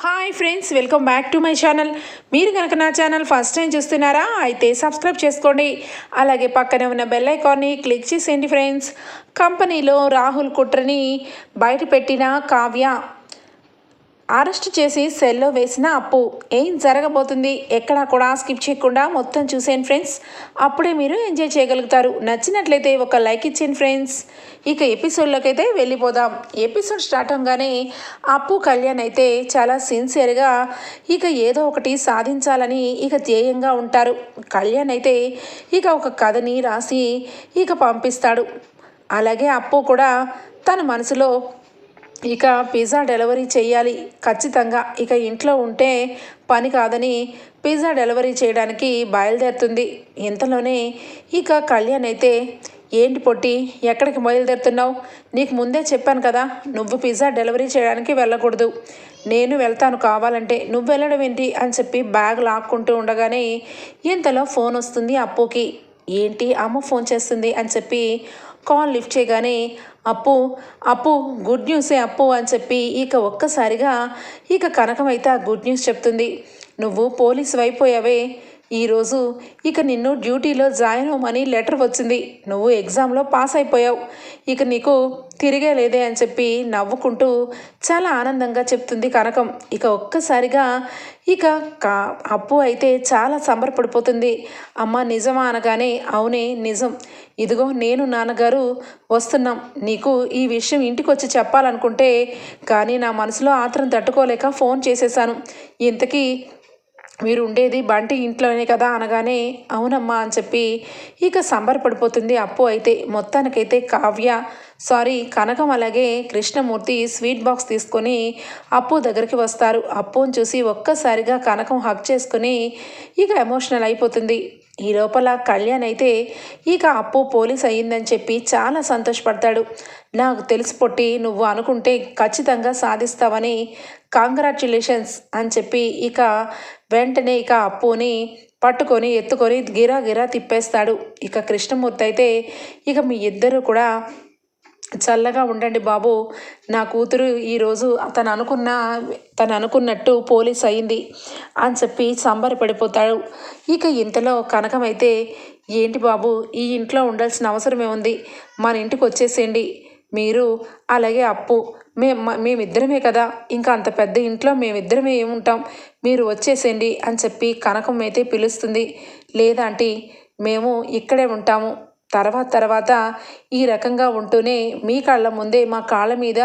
Hi friends welcome back to my channel మీరు కనుక నా ఛానల్ ఫస్ట్ టైం చూస్తున్నారా అయితే సబ్స్క్రైబ్ చేసుకోండి. అలాగే పక్కనే ఉన్న బెల్ ఐకాన్ని క్లిక్ చేసేయండి ఫ్రెండ్స్ కంపెనీలో రాహుల్ కుట్రని బయట పెట్టిన కావ్య. అరెస్ట్ చేసి సెల్లో వేసిన అప్పు. ఏం జరగబోతుంది? ఎక్కడా కూడా స్కిప్ చేయకుండా మొత్తం చూసేయండి ఫ్రెండ్స్. అప్పుడే మీరు ఎంజాయ్ చేయగలుగుతారు. నచ్చినట్లయితే ఒక లైక్ ఇచ్చేయండి ఫ్రెండ్స్. ఇక ఎపిసోడ్లోకి అయితే వెళ్ళిపోదాం. ఎపిసోడ్ స్టార్ట్ అవగానే అప్పు కళ్యాణ్ అయితే చాలా సిన్సియర్గా ఇక ఏదో ఒకటి సాధించాలని ఇక ధ్యేయంగా ఉంటారు. కళ్యాణ్ అయితే ఇక ఒక కథని రాసి ఇక పంపిస్తాడు. అలాగే అప్పు కూడా తన మనసులో ఇక పిజ్జా డెలివరీ చేయాలి. ఖచ్చితంగా ఇక ఇంట్లో ఉంటే పని కాదని పిజ్జా డెలివరీ చేయడానికి బయలుదేరుతుంది. ఇంతలోనే ఇక కళ్యాణ్ అయితే ఏంటి పొట్టి ఎక్కడికి బయలుదేరుతున్నావు? నీకు ముందే చెప్పాను కదా నువ్వు పిజ్జా డెలివరీ చేయడానికి వెళ్ళకూడదు. నేను వెళ్తాను కావాలంటే నువ్వు వెళ్ళడం ఏంటి? అని చెప్పి బ్యాగ్ లాక్కుంటూ ఉండగానే ఇంతలో ఫోన్ వస్తుంది అప్పుకి. ఏంటి? అమ్మ ఫోన్ చేస్తుంది అని చెప్పి కాల్ లిఫ్ట్ చేయగానే అప్పు అప్పు గుడ్ న్యూసే అప్పు అని చెప్పి ఇక ఒక్కసారిగా ఇక కనకం అయితే ఆ గుడ్ న్యూస్ చెప్తుంది. నువ్వు పోలీసు అయిపోయావే ఈరోజు ఇక నిన్ను డ్యూటీలో జాయిన్ అవ్వమని లెటర్ వచ్చింది. నువ్వు ఎగ్జామ్లో పాస్ అయిపోయావు. ఇక నీకు తిరిగే లేదే అని చెప్పి నవ్వుకుంటూ చాలా ఆనందంగా చెప్తుంది కనకం. ఇక ఒక్కసారిగా ఇక కా అప్పు అయితే చాలా సంబరపడిపోతుంది. అమ్మ నిజమా అనగానే అవునే నిజం. ఇదిగో నేను నాన్నగారు వస్తున్నాం. నీకు ఈ విషయం ఇంటికి వచ్చి చెప్పాలనుకుంటే కానీ నా మనసులో ఆత్రం తట్టుకోలేక ఫోన్ చేసేసాను ఇంతకీ మీరు ఉండేది బంటి ఇంట్లోనే కదా అనగానే అవునమ్మా అని చెప్పి ఇక సంబరపడిపోతుంది అప్పు అయితే. మొత్తానికైతే కావ్య సారీ కనకం అలాగే కృష్ణమూర్తి స్వీట్ బాక్స్ తీసుకొని అప్పు దగ్గరికి వస్తారు. అప్పుని చూసి ఒక్కసారిగా కనకం హక్ చేసుకుని ఇక ఎమోషనల్ అయిపోతుంది. ఈ లోపల కళ్యాణ్ అయితే ఇక అప్పు పోలీస్ అయ్యిందని చెప్పి చాలా సంతోషపడతాడు. నాకు తెలిసి పొట్టి నువ్వు అనుకుంటే ఖచ్చితంగా సాధిస్తావని కాంగ్రాచ్యులేషన్స్ అని చెప్పి ఇక వెంటనే ఇక అప్పుని పట్టుకొని ఎత్తుకొని గిరా గిరా తిప్పేస్తాడు. ఇక కృష్ణమూర్తి అయితే ఇక మీ ఇద్దరు కూడా చల్లగా ఉండండి బాబు. నా కూతురు ఈరోజు తను అనుకున్న తను అనుకున్నట్టు పోలీస్ అయింది అని చెప్పి సంబరపడిపోతాడు ఇక ఇంతలో కనకమైతే ఏంటి బాబు ఈ ఇంట్లో ఉండాల్సిన అవసరమే ఉంది మన ఇంటికి వచ్చేసేయండి. మీరు అలాగే అప్పు. మే మేమిద్దరమే కదా. ఇంకా అంత పెద్ద ఇంట్లో మేమిద్దరమే ఏముంటాం? మీరు వచ్చేసేయండి అని చెప్పి కనకం అయితే పిలుస్తుంది. లేదంటే మేము ఇక్కడే ఉంటాము. తర్వాత తర్వాత ఈ రకంగా ఉంటూనే మీ కళ్ళ ముందే మా కాళ్ళ మీద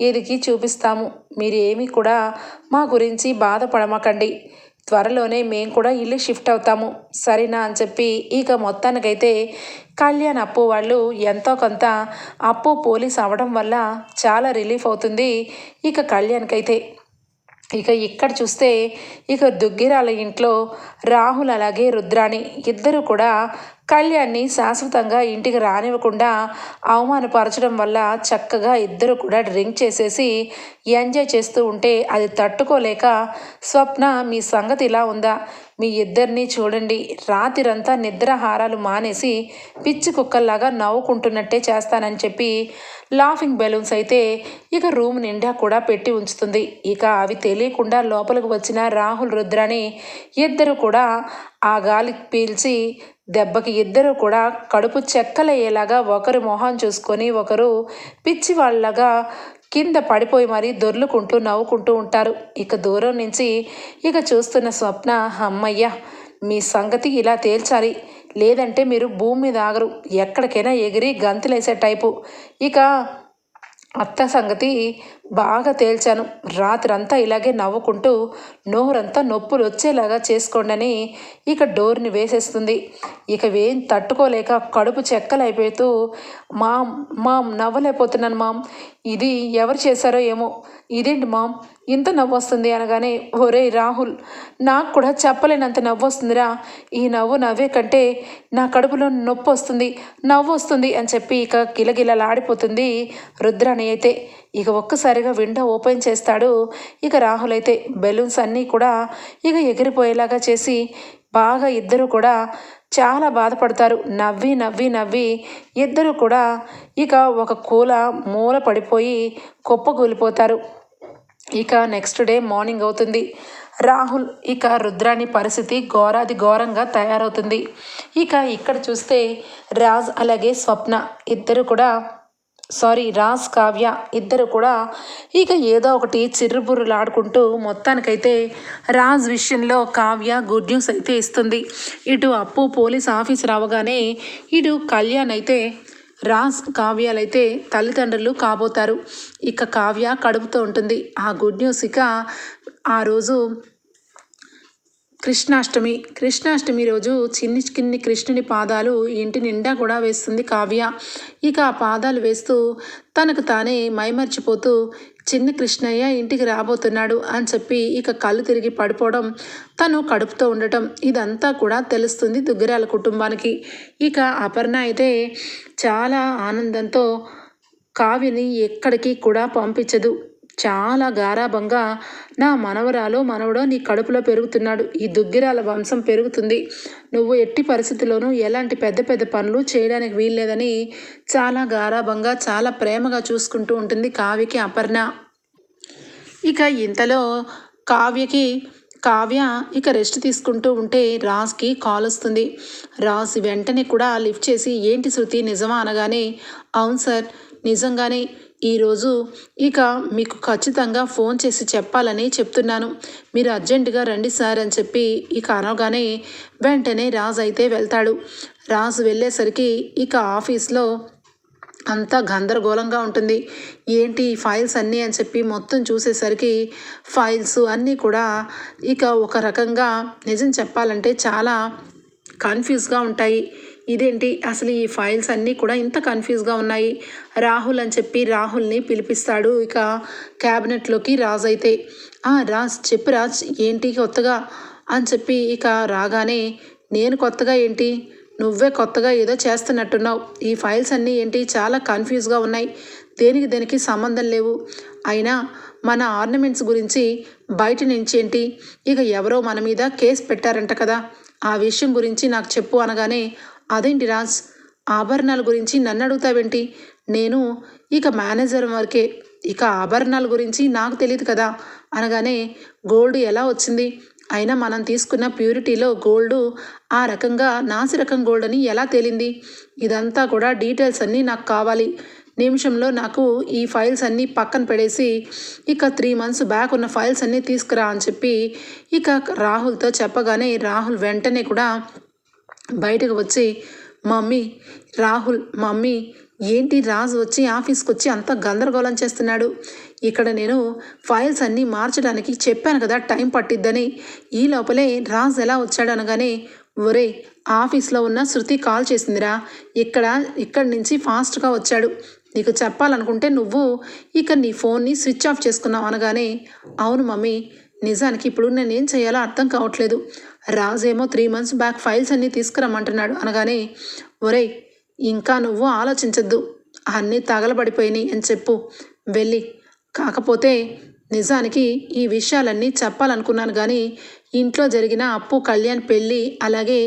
ఎదిగి చూపిస్తాము. మీరు ఏమీ కూడా మా గురించి బాధపడమకండి. త్వరలోనే మేము కూడా ఇల్లు షిఫ్ట్ అవుతాము. సరేనా అని చెప్పి ఇక మొత్తానికైతే కళ్యాణ్ అప్పు వాళ్ళు ఎంతో కొంత అప్పు పోలీస్ అవ్వడం వల్ల చాలా రిలీఫ్ అవుతుంది ఇక కళ్యాణ్కైతే. ఇక ఇక్కడ చూస్తే ఇక దుగ్గిరాల ఇంట్లో రాహుల్ అలాగే రుద్రాణి ఇద్దరు కూడా కళ్యాణ్ని శాశ్వతంగా ఇంటికి రానివ్వకుండా అవమానపరచడం వల్ల చక్కగా ఇద్దరు కూడా డ్రింక్ చేసేసి ఎంజాయ్ చేస్తూ ఉంటే అది తట్టుకోలేక స్వప్న మీ సంగతి ఇలా ఉందా? మీ ఇద్దరిని చూడండి. రాత్రిరంతా నిద్రాహారాలు మానేసి పిచ్చి కుక్కల్లాగా నవ్వుకుంటున్నట్టే చేస్తానని చెప్పి లాఫింగ్ బెలూన్స్ అయితే ఇక రూమ్ నిండా కూడా పెట్టి ఉంచుతుంది. ఇక అవి తెలియకుండా లోపలికి వచ్చిన రాహుల్ రుద్రాని ఇద్దరు కూడా ఆ గాలి పీల్చి దెబ్బకి ఇద్దరు కూడా కడుపు చెక్కలయ్యేలాగా ఒకరు మొహం చూసుకొని ఒకరు పిచ్చి వాళ్ళగా కింద పడిపోయి మరీ దొర్లుకుంటూ నవ్వుకుంటూ ఉంటారు. ఇక దూరం నుంచి ఇక చూస్తున్న స్వప్న అమ్మయ్య మీ సంగతి ఇలా తేల్చాలి. లేదంటే మీరు భూమి మీద ఆగరు. ఎక్కడికైనా ఎగిరి గంతులేసే టైపు. ఇక అత్త సంగతి బాగా తేల్చాను. రాత్రంతా ఇలాగే నవ్వుకుంటూ నోరంతా నొప్పులు వచ్చేలాగా చేసుకోండని ఇక డోర్ని వేసేస్తుంది. ఇక వేం తట్టుకోలేక కడుపు చెక్కలైపోతూ మామ్ మామ్ నవ్వలేకపోతున్నాను మామ్. ఇది ఎవరు చేశారో ఏమో. ఇదేంటి మామ్? ఇంత నవ్వు వస్తుంది అనగానే ఒరే రాహుల్ నాకు కూడా చెప్పలేనంత నవ్వు వస్తుందిరా ఈ నవ్వు నవ్వే కంటే నా కడుపులో నొప్పి వస్తుంది నవ్వు వస్తుంది అని చెప్పి ఇక గిలగిలలాడిపోతుంది రుద్రాణి అయితే. ఇక ఒక్కసారిగా విండో ఓపెన్ చేస్తాడు. ఇక రాహుల్ అయితే బెలూన్స్ అన్నీ కూడా ఇక ఎగిరిపోయేలాగా చేసి బాగా ఇద్దరు కూడా చాలా బాధపడతారు. నవ్వి నవ్వి నవ్వి ఇద్దరు కూడా ఇక ఒక కూల మూల పడిపోయి కుప్పకూలిపోతారు. ఇక నెక్స్ట్ డే మార్నింగ్ అవుతుంది. రాహుల్ ఇక రుద్రాణి పరిస్థితి ఘోరాది ఘోరంగా తయారవుతుంది. ఇక ఇక్కడ చూస్తే రాజ్ అలాగే స్వప్న ఇద్దరు కూడా సారీ రాజ్ కావ్య ఇద్దరు కూడా ఇక ఏదో ఒకటి చిర్రుబుర్రులాడుకుంటూ మొత్తానికైతే రాజ్ విషయంలో కావ్య గుడ్ న్యూస్ అయితే ఇస్తుంది. ఇటు అప్పు పోలీస్ ఆఫీసర్ అవగానే ఇటు కళ్యాణ్ అయితే రాజ్ కావ్యాలైతే తల్లిదండ్రులు కాబోతారు. ఇక కావ్య కడుపుతో ఉంటుంది. ఆ గుడ్ న్యూస్ ఇక ఆ రోజు కృష్ణాష్టమి. కృష్ణాష్టమి రోజు చిన్ని చిన్ని కృష్ణుని పాదాలు ఇంటి నిండా కూడా వేస్తుంది కావ్య. ఇక ఆ పాదాలు వేస్తూ తనకు తానే మైమర్చిపోతూ చిన్న కృష్ణయ్య ఇంటికి రాబోతున్నాడు అని చెప్పి ఇక కళ్ళు తిరిగి పడిపోవడం తను కడుపుతో ఉండటం ఇదంతా కూడా తెలుస్తుంది దుగ్గరాల కుటుంబానికి. ఇక అపర్ణ అయితే చాలా ఆనందంతో కావ్యని ఎక్కడికి కూడా పంపించదు. చాలా గారాభంగా నా మనవరాలో మనవడో నీ కడుపులో పెరుగుతున్నాడు. ఈ దుగ్గిరాల వంశం పెరుగుతుంది. నువ్వు ఎట్టి పరిస్థితుల్లోనూ ఎలాంటి పెద్ద పెద్ద పనులు చేయడానికి వీల్లేదని చాలా గారాభంగా చాలా ప్రేమగా చూసుకుంటూ ఉంటుంది కావ్యకి అపర్ణ. ఇక ఇంతలో కావ్యకి కావ్య ఇక రెస్ట్ తీసుకుంటూ ఉంటే రాజ్కి కాల్ వస్తుంది. రాజ్ వెంటనే కూడా లిఫ్ట్ చేసి ఏంటి శృతి? నిజమా? అనగానే అవును సార్ నిజంగానే ఈరోజు ఇక మీకు ఖచ్చితంగా ఫోన్ చేసి చెప్పాలని చెప్తున్నాను. మీరు అర్జెంటుగా రండి సార్ అని చెప్పి ఇక అనగానే వెంటనే రాజు అయితే వెళ్తాడు. రాజు వెళ్ళేసరికి ఇక ఆఫీస్లో అంతా గందరగోళంగా ఉంటుంది. ఏంటి ఈ ఫైల్స్ అన్నీ అని చెప్పి మొత్తం చూసేసరికి ఫైల్స్ అన్నీ కూడా ఇక ఒక రకంగా నిజం చెప్పాలంటే చాలా కన్ఫ్యూజ్గా ఉంటాయి. ఇదేంటి? అసలు ఈ ఫైల్స్ అన్నీ కూడా ఇంత కన్ఫ్యూజ్గా ఉన్నాయి. రాహుల్ అని చెప్పి రాహుల్ని పిలిపిస్తాడు. ఇక క్యాబినెట్లోకి రాజ్ అయితే రాజ్ చెప్పు రాజ్ ఏంటి కొత్తగా? అని చెప్పి ఇక రాగానే నేను కొత్తగా ఏంటి? నువ్వే కొత్తగా ఏదో చేస్తున్నట్టున్నావు. ఈ ఫైల్స్ అన్నీ ఏంటి? చాలా కన్ఫ్యూజ్గా ఉన్నాయి. దేనికి దేనికి సంబంధం లేవు. అయినా మన ఆర్నమెంట్స్ గురించి బయట నుంచి ఏంటి? ఇక ఎవరో మన మీద కేసు పెట్టారంట కదా. ఆ విషయం గురించి నాకు చెప్పు అనగానే అదేంటి రాజ్? ఆభరణాల గురించి నన్ను అడుగుతావేంటి నేను ఇక మేనేజర్ వరకే ఇక ఆభరణాల గురించి నాకు తెలియదు కదా? అనగానే గోల్డ్ ఎలా వచ్చింది? అయినా మనం తీసుకున్న ప్యూరిటీలో గోల్డ్ ఆ రకంగా నాసిరకం గోల్డ్ అని ఎలా తేలింది? ఇదంతా కూడా డీటెయిల్స్ అన్నీ నాకు కావాలి. నిమిషంలో నాకు ఈ ఫైల్స్ అన్నీ పక్కన పెడేసి ఇక త్రీ మంత్స్ బ్యాక్ ఉన్న ఫైల్స్ అన్నీ తీసుకురా అని చెప్పి ఇక రాహుల్తో చెప్పగానే రాహుల్ వెంటనే కూడా బయటకు వచ్చి మమ్మీ రాహుల్ మమ్మీ ఏంటి రాజు వచ్చి ఆఫీస్కి వచ్చి అంత గందరగోళం చేస్తున్నాడు? ఇక్కడ నేను ఫైల్స్ అన్నీ మార్చడానికి చెప్పాను కదా టైం పట్టిద్దని. ఈ లోపలే రాజ్ ఎలా వచ్చాడు అనగానే ఒరే ఆఫీస్లో ఉన్న శృతి కాల్ చేసిందిరా. ఇక్కడ ఇక్కడి నుంచి ఫాస్ట్గా వచ్చాడు. నీకు చెప్పాలనుకుంటే నువ్వు ఇక నీ ఫోన్ని స్విచ్ ఆఫ్ చేసుకున్నావు అనగానే అవును మమ్మీ నిజానికి ఇప్పుడు నేనేం చేయాలో అర్థం కావట్లేదు. రాజేమో త్రీ మంత్స్ బ్యాక్ ఫైల్స్ అన్నీ తీసుకురమ్మంటున్నాడు. అనగానే ఒరేయ్ ఇంకా నువ్వు ఆలోచించద్దు. అన్నీ తగలబడిపోయినాయి అని చెప్పు. వెళ్ళి. కాకపోతే నిజానికి ఈ విషయాలన్నీ చెప్పాలనుకున్నాను కానీ ఇంట్లో జరిగిన అప్పు కళ్యాణ్ పెళ్ళి అలాగే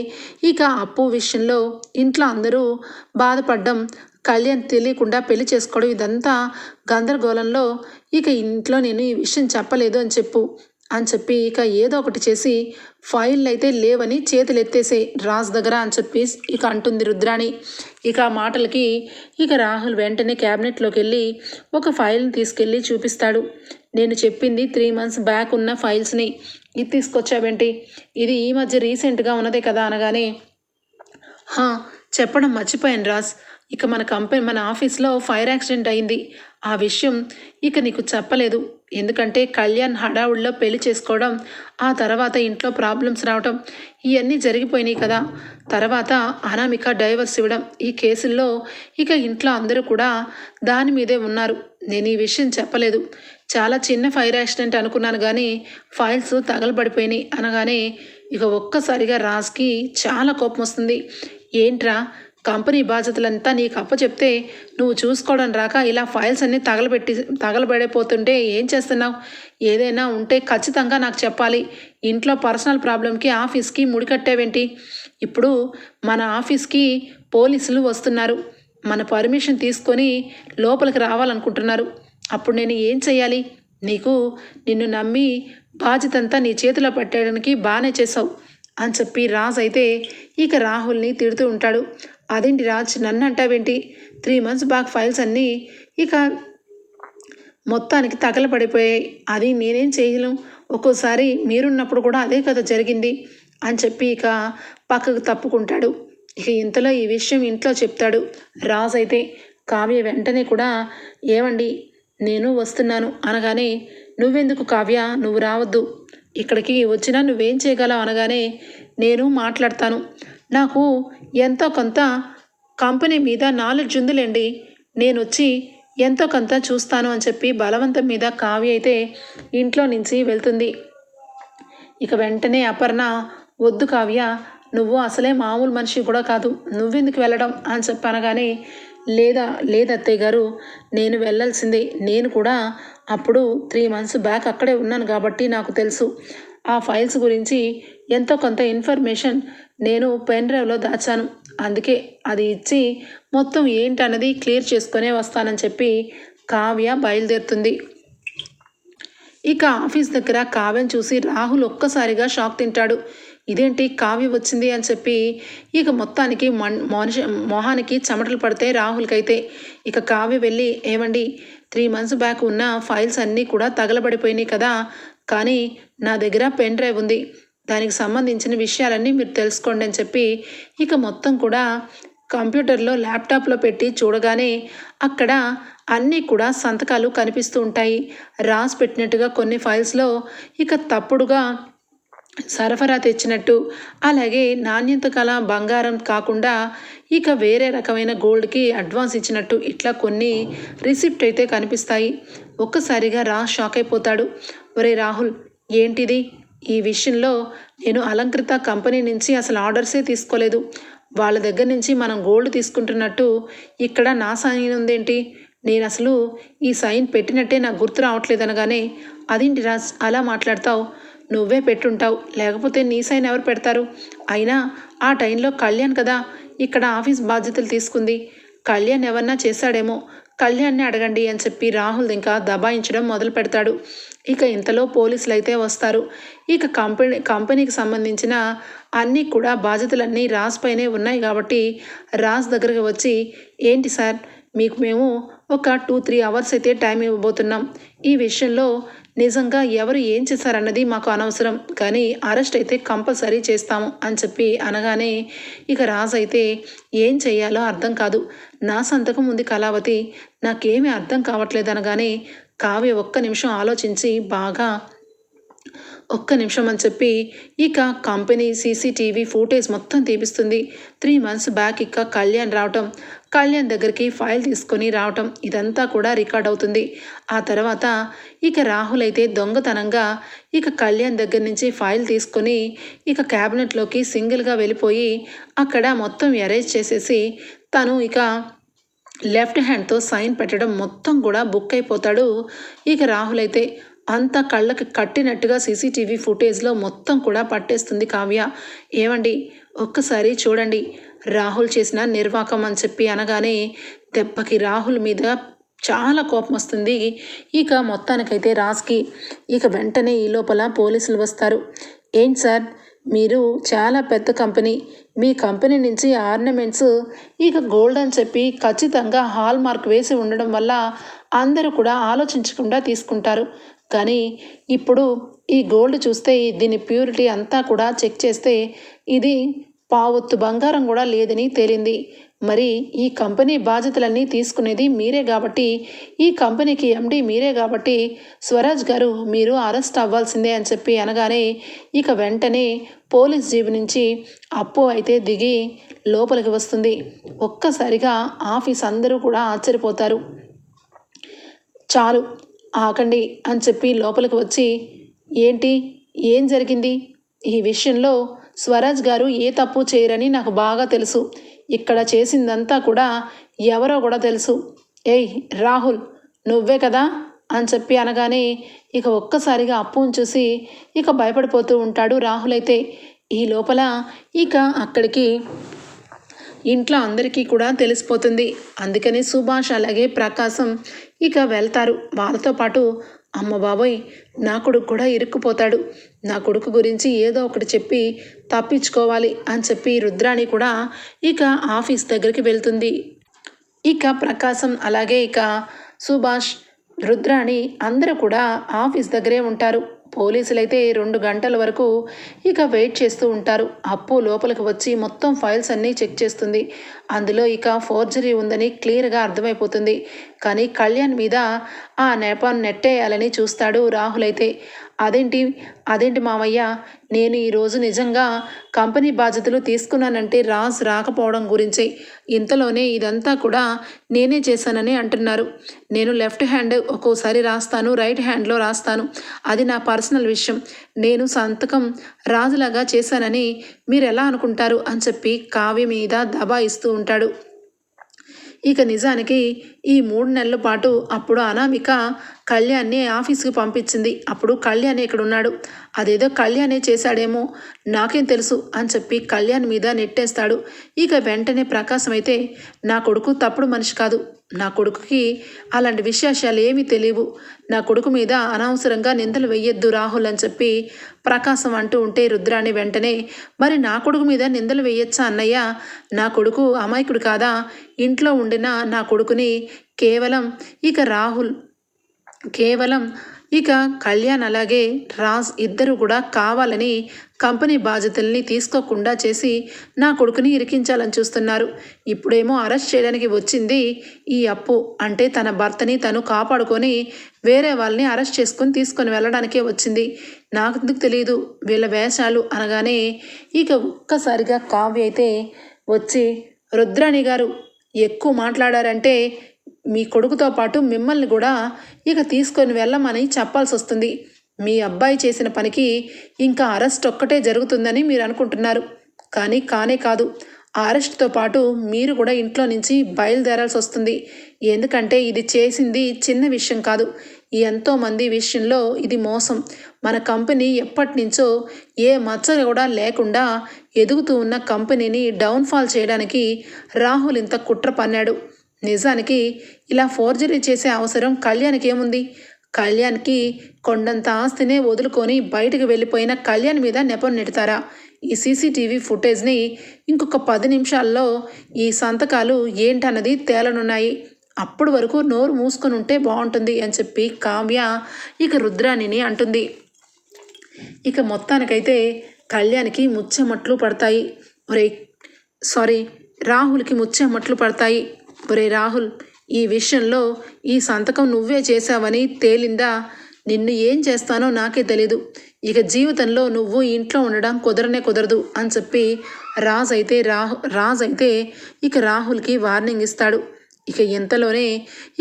ఇక అప్పు విషయంలో ఇంట్లో అందరూ బాధపడడం కళ్యాణ్ తెలియకుండా పెళ్ళి చేసుకోవడం ఇదంతా గందరగోళంలో ఇక ఇంట్లో నేను ఈ విషయం చెప్పలేదు అని చెప్పు. అని చెప్పి ఇక ఏదో ఒకటి చేసి ఫైల్ అయితే లేవని చేతులు ఎత్తేసే రాజ్ దగ్గర అని చెప్పి ఇక అంటుంది రుద్రాణి. ఇక ఆ మాటలకి ఇక రాహుల్ వెంటనే క్యాబినెట్లోకి వెళ్ళి ఒక ఫైల్ని తీసుకెళ్ళి చూపిస్తాడు. నేను చెప్పింది త్రీ మంత్స్ బ్యాక్ ఉన్న ఫైల్స్ని. ఇది తీసుకొచ్చావేంటి? ఇది ఈ మధ్య రీసెంట్గా ఉన్నదే కదా అనగానే చెప్పడం మర్చిపోయాను రాజ్. ఇక మన కంపెనీ మన ఆఫీస్లో ఫైర్ యాక్సిడెంట్ అయింది. ఆ విషయం ఇక నీకు చెప్పలేదు. ఎందుకంటే కళ్యాణ్ హడావుడిలో పెళ్ళి చేసుకోవడం ఆ తర్వాత ఇంట్లో ప్రాబ్లమ్స్ రావడం ఇవన్నీ జరిగిపోయినాయి కదా. తర్వాత అనామిక డైవర్స్ ఇవ్వడం ఈ కేసుల్లో ఇక ఇంట్లో అందరూ కూడా దాని మీదే ఉన్నారు. నేను ఈ విషయం చెప్పలేదు. చాలా చిన్న ఫైర్ యాక్సిడెంట్ అనుకున్నాను కానీ ఫైల్స్ తగలబడిపోయినాయి అనగానే ఇక ఒక్కసారిగా రాజ్కి చాలా కోపం వస్తుంది ఏంట్రా? కంపెనీ బాధ్యతలంతా నీకు అప్పచెప్తే నువ్వు చూసుకోవడం రాక ఇలా ఫైల్స్ అన్నీ తగలబెట్టి తగలబడిపోతుంటే ఏం చేస్తున్నావు? ఏదైనా ఉంటే ఖచ్చితంగా నాకు చెప్పాలి. ఇంట్లో పర్సనల్ ప్రాబ్లంకి ఆఫీస్కి ముడికట్టేవేంటి? ఇప్పుడు మన ఆఫీస్కి పోలీసులు వస్తున్నారు. మన పర్మిషన్ తీసుకొని లోపలికి రావాలనుకుంటున్నారు. అప్పుడు నేను ఏం చేయాలి నీకు నిన్ను నమ్మి బాధ్యతంతా నీ చేతిలో పట్టేయడానికి బాగానే చేసావు అని చెప్పి రాజ్ అయితే ఇక రాహుల్ని తిడుతూ ఉంటాడు. అదేంటి రాజ్ నన్ను అంటావేంటి? త్రీ మంత్స్ బ్యాక్ ఫైల్స్ అన్నీ ఇక మొత్తానికి తగలపడిపోయాయి. అది నేనేం చేయలేం ఒక్కోసారి మీరున్నప్పుడు కూడా అదే కథ జరిగింది అని చెప్పి ఇక పక్కకు తప్పుకుంటాడు. ఇక ఇంతలో ఈ విషయం ఇంట్లో చెప్తాడు రాజ్ అయితే. కావ్య వెంటనే కూడా ఏమండి నేను వస్తున్నాను అనగానే నువ్వెందుకు కావ్య? నువ్వు రావద్దు. ఇక్కడికి వచ్చినా నువ్వేం చేయగలవు? అనగానే నేను మాట్లాడతాను. నాకు ఎంతో కొంత కంపెనీ మీద నాలెడ్జ్ ఉందిలేండి. నేను వచ్చి ఎంతో కొంత చూస్తాను అని చెప్పి బలవంతం మీద కావ్య అయితే ఇంట్లో నుంచి వెళ్తుంది. ఇక వెంటనే అపర్ణ వద్దు కావ్య నువ్వు అసలే మామూలు మనిషి కూడా కాదు. నువ్వెందుకు వెళ్ళడం? అని చెప్పి అనగానే లేదా అత్తయ్య గారు నేను వెళ్ళాల్సిందే. నేను కూడా అప్పుడు త్రీ మంత్స్ బ్యాక్ అక్కడే ఉన్నాను కాబట్టి నాకు తెలుసు. ఆ ఫైల్స్ గురించి ఎంతో కొంత ఇన్ఫర్మేషన్ నేను పెన్ డ్రైవ్లో దాచాను. అందుకే అది ఇచ్చి మొత్తం ఏంటన్నది క్లియర్ చేసుకునే వస్తానని చెప్పి కావ్య బయలుదేరుతుంది. ఇక ఆఫీస్ దగ్గర కావ్యను చూసి రాహుల్ ఒక్కసారిగా షాక్ తింటాడు. ఇదేంటి కావ్య వచ్చింది అని చెప్పి ఇక మొత్తానికి మన్ మనిషి మొహానికి చెమటలు పడతాయి రాహుల్కైతే. ఇక కావ్య వెళ్ళి ఏమండి త్రీ మంత్స్ బ్యాక్ ఉన్న ఫైల్స్ అన్నీ కూడా తగలబడిపోయినాయి కదా. కానీ నా దగ్గర పెన్ డ్రైవ్ ఉంది. దానికి సంబంధించిన విషయాలన్నీ మీరు తెలుసుకోండి అని చెప్పి ఇక మొత్తం కూడా కంప్యూటర్లో ల్యాప్టాప్లో పెట్టి చూడగానే అక్కడ అన్నీ కూడా సంతకాలు కనిపిస్తూ ఉంటాయి. రాసి పెట్టినట్టుగా కొన్ని ఫైల్స్లో ఇక తప్పుడుగా సరఫరా తెచ్చినట్టు. అలాగే నాణ్యత కల బంగారం కాకుండా ఇక వేరే రకమైన గోల్డ్కి అడ్వాన్స్ ఇచ్చినట్టు ఇట్లా కొన్ని రిసిప్ట్ అయితే కనిపిస్తాయి. ఒక్కసారిగా రా షాక్ అయిపోతాడు. ఒరే రాహుల్ ఏంటిది? ఈ విషయంలో నేను అలంకృత కంపెనీ నుంచి అసలు ఆర్డర్సే తీసుకోలేదు. వాళ్ళ దగ్గర నుంచి మనం గోల్డ్ తీసుకుంటున్నట్టు ఇక్కడ నా సైన్ ఉందేంటి? నేను అసలు ఈ సైన్ పెట్టినట్టే నాకు గుర్తు రావట్లేదు అనగానే అదేంటి రాజ్ అలా మాట్లాడతావు? నువ్వే పెట్టుంటావు. లేకపోతే నీ సైన్ ఎవరు పెడతారు? అయినా ఆ టైంలో కళ్యాణ్ కదా ఇక్కడ ఆఫీస్ బాధ్యతలు తీసుకుంది. కళ్యాణ్ ఎవరన్నా చేశాడేమో కళ్యాణ్ని అడగండి అని చెప్పి రాహుల్ ఇంకా దబాయించడం మొదలు పెడతాడు ఇక ఇంతలో పోలీసులు అయితే వస్తారు. ఇక కంపెనీ కంపెనీకి సంబంధించిన అన్నీ కూడా బాధ్యతలన్నీ రాజ్ పైనే ఉన్నాయి కాబట్టి రాజ్ దగ్గరకు వచ్చి ఏంటి సార్ మీకు మేము ఒక టూ త్రీ అవర్స్ అయితే టైం ఇవ్వబోతున్నాం. ఈ విషయంలో నిజంగా ఎవరు ఏం చేశారన్నది మాకు అనవసరం. కానీ అరెస్ట్ అయితే కంపల్సరీ చేస్తాము అని చెప్పి అనగానే ఇక రాజు అయితే ఏం చేయాలో అర్థం కాదు. నా సంతకం ఉంది కళావతి. నాకేమీ అర్థం కావట్లేదు అనగానే కావ్య ఒక్క నిమిషం ఆలోచించి బాగా ఒక్క నిమిషం అని చెప్పి ఇక కంపెనీ సీసీటీవీ ఫుటేజ్ మొత్తం తీపిస్తుంది. త్రీ మంత్స్ బ్యాక్ ఇక కళ్యాణ్ రావటం కళ్యాణ్ దగ్గరికి ఫైల్ తీసుకొని రావటం ఇదంతా కూడా రికార్డ్ అవుతుంది. ఆ తర్వాత ఇక రాహుల్ అయితే దొంగతనంగా ఇక కళ్యాణ్ దగ్గర నుంచి ఫైల్ తీసుకొని ఇక క్యాబినెట్లోకి సింగిల్గా వెళ్ళిపోయి అక్కడ మొత్తం అరేంజ్ చేసేసి తను ఇక లెఫ్ట్ హ్యాండ్తో సైన్ పెట్టడం మొత్తం కూడా బుక్ అయిపోతాడు. ఇక రాహుల్ అయితే అంత కళ్ళకి కట్టినట్టుగా సీసీటీవీ ఫుటేజ్లో మొత్తం కూడా పట్టేస్తుంది కావ్య. ఏమండి? ఒక్కసారి చూడండి. రాహుల్ చేసిన నిర్వాకం అని చెప్పి అనగానే దెబ్బకి రాహుల్ మీద చాలా కోపం వస్తుంది. ఇక మొత్తానికైతే రాజ్కి ఇక వెంటనే ఈ లోపల పోలీసులు వస్తారు. ఏంటి సార్? మీరు చాలా పెద్ద కంపెనీ. మీ కంపెనీ నుంచి ఆర్నమెంట్స్ ఇక గోల్డ్ అని చెప్పి ఖచ్చితంగా హాల్ మార్క్ వేసి ఉండడం వల్ల అందరూ కూడా ఆలోచించకుండా తీసుకుంటారు. కానీ ఇప్పుడు ఈ గోల్డ్ చూస్తే దీని ప్యూరిటీ అంతా కూడా చెక్ చేస్తే ఇది పావొత్తు బంగారం కూడా లేదని తేలింది. మరి ఈ కంపెనీ బాధ్యతలన్నీ తీసుకునేది మీరే కాబట్టి ఈ కంపెనీకి ఎండి మీరే కాబట్టి స్వరాజ్ గారు మీరు అరెస్ట్ అవ్వాల్సిందే అని చెప్పి అనగానే ఇక వెంటనే పోలీస్ జీబు నుంచి అప్పు అయితే దిగి లోపలికి వస్తుంది. ఒక్కసారిగా ఆఫీస్ అందరూ కూడా ఆశ్చర్యపోతారు. చాలు ఆకండి అని చెప్పి లోపలికి వచ్చి ఏంటి? ఏం జరిగింది? ఈ విషయంలో స్వరాజ్ గారు ఏ తప్పు చేయరని నాకు బాగా తెలుసు. ఇక్కడ చేసిందంతా కూడా ఎవరో కూడా తెలుసు. ఏయ్ రాహుల్ నువ్వే కదా? అని చెప్పి అనగానే ఇక ఒక్కసారిగా అప్పును చూసి ఇక భయపడిపోతూ ఉంటాడు రాహుల్ అయితే. ఈ లోపల ఇక అక్కడికి ఇంట్లో అందరికీ కూడా తెలిసిపోతుంది. అందుకని సుభాష్ అలాగే ప్రకాశం ఇక వెళ్తారు. వాళ్ళతో పాటు అమ్మ బాబోయ్ నా కొడుకు కూడా ఇరుక్కుపోతాడు. నా కొడుకు గురించి ఏదో ఒకటి చెప్పి తప్పించుకోవాలి అని చెప్పి రుద్రాణి కూడా ఇక ఆఫీస్ దగ్గరికి వెళ్తుంది. ఇక ప్రకాశం అలాగే ఇక సుభాష్ రుద్రాణి అందరూ కూడా ఆఫీస్ దగ్గరే ఉంటారు. పోలీసులైతే రెండు గంటల వరకు ఇక వెయిట్ చేస్తూ ఉంటారు. అప్పు లోపలికి వచ్చి మొత్తం ఫైల్స్ అన్నీ చెక్ చేస్తుంది. అందులో ఇక ఫోర్జరీ ఉందని క్లియర్గా అర్థమైపోతుంది. కానీ కళ్యాణ్ మీద ఆ నెపాన్ నెట్టేయాలని చూస్తాడు రాహుల్ అయితే. అదేంటి? అదేంటి మామయ్య? నేను ఈరోజు నిజంగా కంపెనీ బాధ్యతలు తీసుకున్నానంటే రాజ్ రాకపోవడం గురించి. ఇంతలోనే ఇదంతా కూడా నేనే చేశానని అంటున్నారు. నేను లెఫ్ట్ హ్యాండ్ ఒక్కోసారి రాస్తాను రైట్ హ్యాండ్లో రాస్తాను. అది నా పర్సనల్ విషయం. నేను సంతకం రాజులాగా చేశానని మీరు ఎలా అనుకుంటారు? అని చెప్పి కావ్య మీద దబాయిస్తూ ఉంటాడు. ఇక నిజానికి ఈ మూడు నెలల పాటు అప్పుడు అనామిక కళ్యాణ్ని ఆఫీస్కి పంపించింది. అప్పుడు కళ్యాణ్ ఇక్కడ ఉన్నాడు అదేదో కళ్యాణే చేశాడేమో నాకేం తెలుసు అని చెప్పి కళ్యాణ్ మీద నెట్టేస్తాడు. ఇక వెంటనే ప్రకాశం అయితే నా కొడుకు తప్పుడు మనిషి కాదు. నా కొడుకుకి అలాంటి విశేషాలు ఏమీ తెలియవు. నా కొడుకు మీద అనవసరంగా నిందలు వెయ్యొద్దు రాహుల్ అని చెప్పి ప్రకాశం అంటూ ఉంటే రుద్రాణి వెంటనే మరి నా కొడుకు మీద నిందలు వేయొచ్చా అన్నయ్య? నా కొడుకు అమాయకుడు కాదా? ఇంట్లో ఉండిన నా కొడుకుని కేవలం ఇక రాహుల్ కేవలం ఇక కళ్యాణ్ అలాగే రాజ్ ఇద్దరు కూడా కావాలని కంపెనీ బాధ్యతల్ని తీసుకోకుండా చేసి నా కొడుకుని ఇరికించాలని చూస్తున్నారు. ఇప్పుడేమో అరెస్ట్ చేయడానికి వచ్చింది ఈ అప్పు అంటే తన భర్తని తను కాపాడుకొని వేరే వాళ్ళని అరెస్ట్ చేసుకొని తీసుకొని వెళ్ళడానికే వచ్చింది. నాకు ఎందుకు తెలియదు వీళ్ళ వేషాలు అనగానే ఇక ఒక్కసారిగా కావ్య అయితే వచ్చి రుద్రాణి గారు ఎక్కువ మాట్లాడారంటే మీ కొడుకుతో పాటు మిమ్మల్ని కూడా ఇక తీసుకొని వెళ్ళమని చెప్పాల్సి వస్తుంది. మీ అబ్బాయి చేసిన పనికి ఇంకా అరెస్ట్ ఒక్కటే జరుగుతుందని మీరు అనుకుంటున్నారు. కానీ కానే కాదు ఆ అరెస్ట్తో పాటు మీరు కూడా ఇంట్లో నుంచి బయలుదేరాల్సి వస్తుంది. ఎందుకంటే ఇది చేసింది చిన్న విషయం కాదు. ఎంతోమంది విషయంలో ఇది మోసం. మన కంపెనీ ఎప్పటి నుంచో ఏ మచ్చలు కూడా లేకుండా ఎదుగుతూ ఉన్న కంపెనీని డౌన్ఫాల్ చేయడానికి రాహుల్ ఇంత కుట్ర పన్నాడు. నిజానికి ఇలా ఫోర్జరీ చేసే అవసరం కళ్యాణ్కి ఏముంది? కళ్యాణ్కి కొండంత ఆస్తినే వదులుకొని బయటకు వెళ్ళిపోయిన కళ్యాణ్ మీద నెపం నెడతారా? ఈ సీసీటీవీ ఫుటేజ్ని ఇంకొక పది నిమిషాల్లో ఈ సంతకాలు ఏంటన్నది తేలనున్నాయి. అప్పటి వరకు నోరు మూసుకొని ఉంటే బాగుంటుంది అని చెప్పి కావ్య ఇక రుద్రాణిని అంటుంది. ఇక మొత్తానికైతే కళ్యాణ్కి ముచ్చెమట్లు పడతాయి. ఒరే సారీ రాహుల్కి ముచ్చెమట్లు పడతాయి. ఒరే రాహుల్ ఈ విషయంలో ఈ సంతకం నువ్వే చేశావని తేలిందా? నిన్ను ఏం చేస్తానో నాకే తెలీదు. ఇక జీవితంలో నువ్వు ఇంట్లో ఉండడం కుదరనే కుదరదు అని చెప్పి రాజ్ అయితే రాహు రాజ్ అయితే ఇక రాహుల్కి వార్నింగ్ ఇస్తాడు. ఇక ఇంతలోనే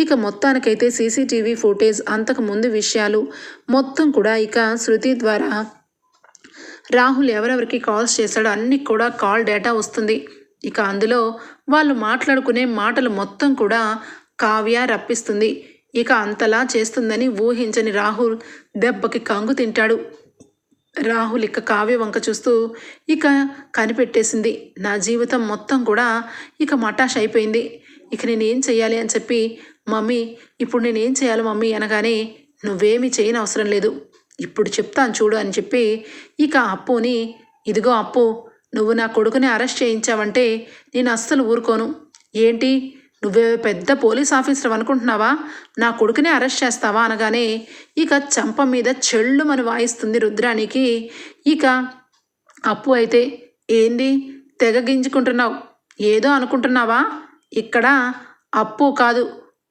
ఇక మొత్తానికైతే సీసీటీవీ ఫుటేజ్ అంతకు ముందు విషయాలు మొత్తం కూడా ఇక శృతి ద్వారా రాహుల్ ఎవరెవరికి కాల్స్ చేశాడో అన్ని కూడా కాల్ డేటా వస్తుంది. ఇక అందులో వాళ్ళు మాట్లాడుకునే మాటలు మొత్తం కూడా కావ్య రప్పిస్తుంది. ఇక అంతలా చేస్తుందని ఊహించని రాహుల్ దెబ్బకి కంగు తింటాడు. రాహుల్ ఇక కావ్య వంక చూస్తూ ఇక కనిపెట్టేసింది. నా జీవితం మొత్తం కూడా ఇక మటాష్ అయిపోయింది. ఇక నేనేం చేయాలి అని చెప్పి మమ్మీ ఇప్పుడు నేనేం చేయాలి మమ్మీ? అనగానే నువ్వేమీ చేయని అవసరం లేదు. ఇప్పుడు చెప్తాను చూడు అని చెప్పి ఇక అప్పుని ఇదిగో అప్పు నువ్వు నా కొడుకుని అరెస్ట్ చేయించావంటే నేను అస్సలు ఊరుకోను. ఏంటి? నువ్వే పెద్ద పోలీస్ ఆఫీసర్ అనుకుంటున్నావా? నా కొడుకునే అరెస్ట్ చేస్తావా అనగానే ఇక చంప మీద చెళ్ళుమని వాయిస్తుంది రుద్రానికి. ఇక అప్పు అయితే ఏంది? తెగ గింజుకుంటున్నావు. ఏదో అనుకుంటున్నావా? ఇక్కడ అప్పు కాదు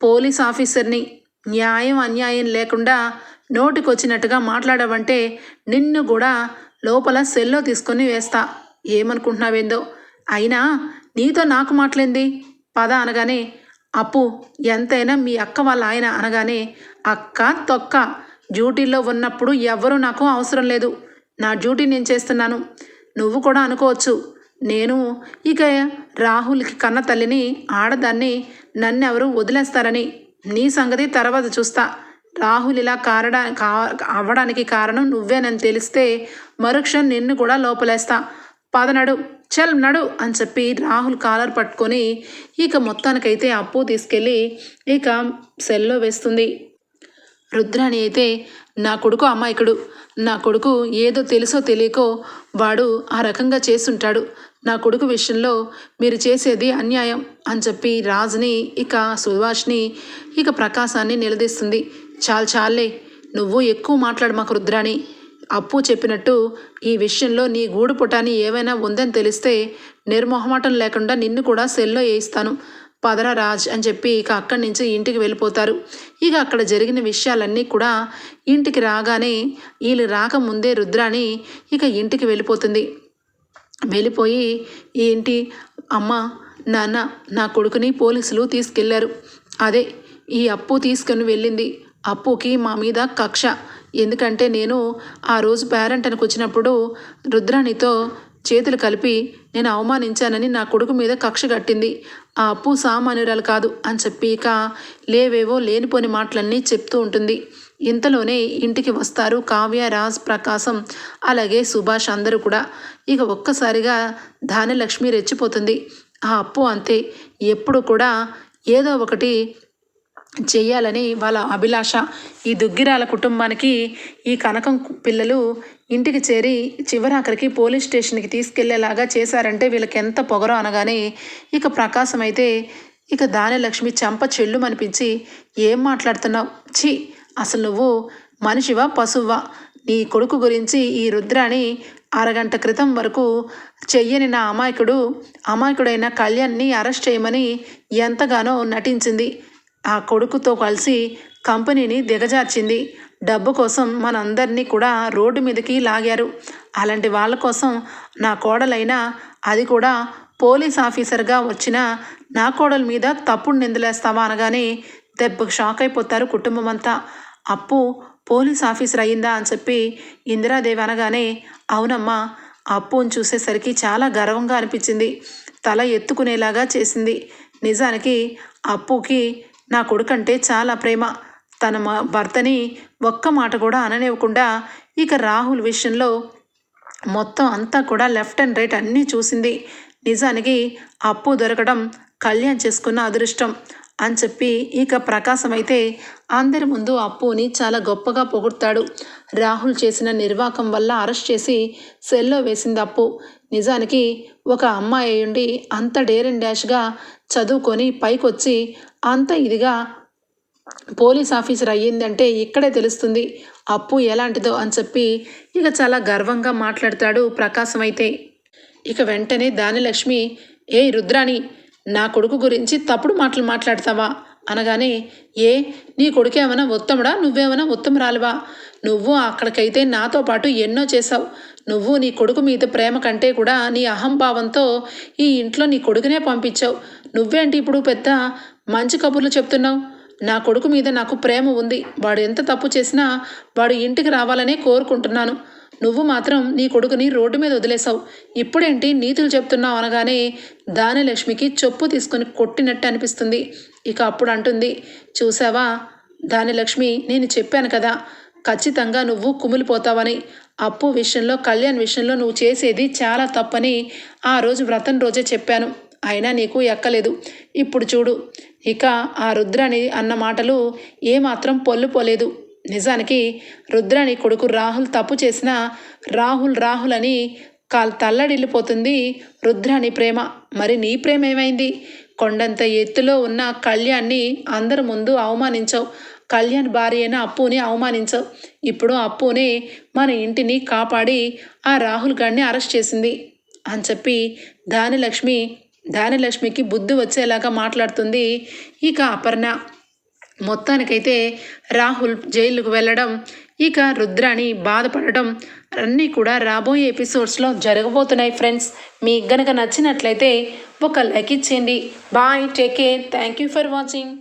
పోలీస్ ఆఫీసర్ని న్యాయం అన్యాయం లేకుండా నోటికొచ్చినట్టుగా మాట్లాడావంటే నిన్ను కూడా లోపల సెల్లో తీసుకొని వేస్తా. ఏమనుకుంటున్నావేందో? అయినా నీతో నాకు మాట్లాడింది పద అనగానే అప్పు ఎంతైనా మీ అక్క వాళ్ళ ఆయన అనగానే అక్క తొక్క డ్యూటీలో ఉన్నప్పుడు ఎవ్వరూ నాకు అవసరం లేదు. నా డ్యూటీ నేను చేస్తున్నాను. నువ్వు కూడా అనుకోవచ్చు. నేను ఇక రాహుల్కి కన్న తల్లిని ఆడదాన్ని నన్నెవరు వదిలేస్తారని. నీ సంగతి తర్వాత చూస్తా. రాహుల్ ఇలా కారడా కా అవ్వడానికి కారణం నువ్వేనని తెలిస్తే మరుక్షణం నిన్ను కూడా లోపలేస్తా. పదనడు చల్ నడు అని చెప్పి రాహుల్ కాలర్ పట్టుకొని ఇక మొత్తానికైతే అప్పు తీసుకెళ్ళి ఇక సెల్లో వేస్తుంది. రుద్రాణి అయితే నా కొడుకు అమాయకుడు నా కొడుకు ఏదో తెలుసో తెలియకో వాడు ఆ రకంగా చేసుంటాడు నా కొడుకు విషయంలో మీరు చేసేది అన్యాయం అని చెప్పి రాజుని ఇక సుభాష్ని ఇక ప్రకాశాన్ని నిలదీస్తుంది. చాలు చాలే నువ్వు ఎక్కువ మాట్లాడు మాకు రుద్రాణి. అప్పు చెప్పినట్టు ఈ విషయంలో నీ గూడు పుటాని ఏవైనా ఉందని తెలిస్తే నిర్మోహమాటం లేకుండా నిన్ను కూడా సెల్లో వేయిస్తాను పదరా రాజ్ అని చెప్పి ఇక అక్కడి నుంచి ఇంటికి వెళ్ళిపోతారు. ఇక అక్కడ జరిగిన విషయాలన్నీ కూడా ఇంటికి రాగానే వీళ్ళు రాకముందే రుద్రాని ఇక ఇంటికి వెళ్ళిపోతుంది. వెళ్ళిపోయి ఏంటి? అమ్మ నాన్న నా కొడుకుని పోలీసులు తీసుకెళ్ళారు. అదే ఈ అప్పు తీసుకుని వెళ్ళింది. అప్పుకి మా మీద కక్ష. ఎందుకంటే నేను ఆ రోజు పేరెంట్ అనికి వచ్చినప్పుడు రుద్రాణితో చేతులు కలిపి నేను అవమానించానని నా కొడుకు మీద కక్ష కట్టింది. ఆ అప్పు సామాన్యురాలు కాదు అని చెప్పి ఇక లేవేవో లేనిపోని మాటలన్నీ చెప్తూ ఉంటుంది. ఇంతలోనే ఇంటికి వస్తారు కావ్య రాజ్ ప్రకాశం అలాగే సుభాష్ అందరూ కూడా. ఇక ఒక్కసారిగా ధాన్యలక్ష్మి రెచ్చిపోతుంది. ఆ అప్పు అంతే. ఎప్పుడు కూడా ఏదో ఒకటి చేయాలని వాళ్ళ అభిలాష ఈ దుగ్గిరాల కుటుంబానికి ఈ కనకం పిల్లలు ఇంటికి చేరి చివరాఖరికి పోలీస్ స్టేషన్కి తీసుకెళ్ళేలాగా చేశారంటే వీళ్ళకి ఎంత పొగరో అనగానే ఇక ప్రకాశం అయితే ఇక దానిలక్ష్మి చెల్లు చెల్లుమనిపించి ఏం మాట్లాడుతున్నావు? ఛీ! అసలు నువ్వు మనిషివా? పశువా? నీ కొడుకు గురించి ఈ రుద్రాని అరగంట క్రితం వరకు చెయ్యని నా అమాయకుడు అమాయకుడైన కళ్యాణ్ని అరెస్ట్ చేయమని ఎంతగానో నటించింది. ఆ కొడుకుతో కలిసి కంపెనీని దిగజార్చింది. డబ్బు కోసం మనందరినీ కూడా రోడ్డు మీదకి లాగారు. అలాంటి వాళ్ళ కోసం నా కోడలైన అది కూడా పోలీస్ ఆఫీసర్గా వచ్చిన నా కోడల మీద తప్పుడు నిందలేస్తావా అనగానే దెబ్బకు షాక్ అయిపోతారు కుటుంబం అంతా అప్పు పోలీస్ ఆఫీసర్ అయ్యిందా అని చెప్పి ఇందిరాదేవి అనగానే అవునమ్మా అప్పుని చూసేసరికి చాలా గర్వంగా అనిపించింది. తల ఎత్తుకునేలాగా చేసింది. నిజానికి అప్పుకి నా కొడుకంటే చాలా ప్రేమ. తన భర్తని ఒక్క మాట కూడా అననివ్వకుండా ఇక రాహుల్ విషయంలో మొత్తం అంతా కూడా లెఫ్ట్ అండ్ రైట్ అన్నీ చూసింది. నిజానికి అప్పు దొరకడం కళ్యాణ్ చేసుకున్న అదృష్టం అని చెప్పి ఇక ప్రకాశం అయితే అందరి ముందు అప్పుని చాలా గొప్పగా పొగుడతాడు. రాహుల్ చేసిన నిర్వాకం వల్ల అరెస్ట్ చేసి సెల్లో వేసింది అప్పు. నిజానికి ఒక అమ్మాయి ఉండి అంత డేర్ అండ్ డాష్గా చదువుకొని పైకొచ్చి అంత ఇదిగా పోలీస్ ఆఫీసర్ అయ్యిందంటే ఇక్కడే తెలుస్తుంది. అప్పు ఎలాంటిదో అని చెప్పి ఇక చాలా గర్వంగా మాట్లాడతాడు ప్రకాశం అయితే. ఇక వెంటనే దానిలక్ష్మి ఏ రుద్రాణి నా కొడుకు గురించి తప్పుడు మాటలు మాట్లాడతావా? అనగానే ఏ నీ కొడుకేమైనా ఉత్తముడా? నువ్వేమైనా ఉత్తమురాలివా? నువ్వు అక్కడికైతే నాతో పాటు ఎన్నో చేశావు. నువ్వు నీ కొడుకు మీద ప్రేమ కంటే కూడా నీ అహంభావంతో ఈ ఇంట్లో నీ కొడుకునే పంపించావు. నువ్వేంటి ఇప్పుడు పెద్ద మంచి కబుర్లు చెప్తున్నావు? నా కొడుకు మీద నాకు ప్రేమ ఉంది. వాడు ఎంత తప్పు చేసినా వాడు ఇంటికి రావాలనే కోరుకుంటున్నాను. నువ్వు మాత్రం నీ కొడుకుని రోడ్డు మీద వదిలేశావు. ఇప్పుడేంటి నీతులు చెప్తున్నావు అనగానే దానిలక్ష్మికి చొప్పు తీసుకొని కొట్టినట్టు అనిపిస్తుంది. ఇక అప్పుడు అంటుంది చూసావా దానిలక్ష్మి నేను చెప్పాను కదా ఖచ్చితంగా నువ్వు కుమిలిపోతావని. అప్పు విషయంలో కళ్యాణ్ విషయంలో నువ్వు చేసేది చాలా తప్పని ఆ రోజు వ్రతం రోజే చెప్పాను. అయినా నీకు ఎక్కలేదు. ఇప్పుడు చూడు. ఇక ఆ రుద్రాని అన్న మాటలు ఏమాత్రం పొల్లుపోలేదు నిజానికి రుద్రాని కొడుకు రాహుల్ తప్పు చేసిన రాహుల్ రాహుల్ అని కాల్ తల్లడిల్లిపోతుంది రుద్రాని ప్రేమ. మరి నీ ప్రేమ ఏమైంది? కొండంత ఎత్తులో ఉన్న కళ్యాణ్ని అందరి ముందు అవమానించావు. కళ్యాణ్ భార్య అయిన అప్పుని అవమానించావు. ఇప్పుడు అప్పునే మన ఇంటిని కాపాడి ఆ రాహుల్ గారిని అరెస్ట్ చేసింది అని చెప్పి దానిలక్ష్మి దానిలక్ష్మికి బుద్ధి వచ్చేలాగా మాట్లాడుతుంది ఇక అపర్ణ. మొత్తానికైతే రాహుల్ జైలుకు వెళ్ళడం ఇక రుద్రాని బాధపడడం అన్నీ కూడా రాబోయే ఎపిసోడ్స్లో జరగబోతున్నాయి ఫ్రెండ్స్. మీకు గనక నచ్చినట్లయితే ఒక లైక్ ఇచ్చేయండి. Bye take care. Thank you for watching.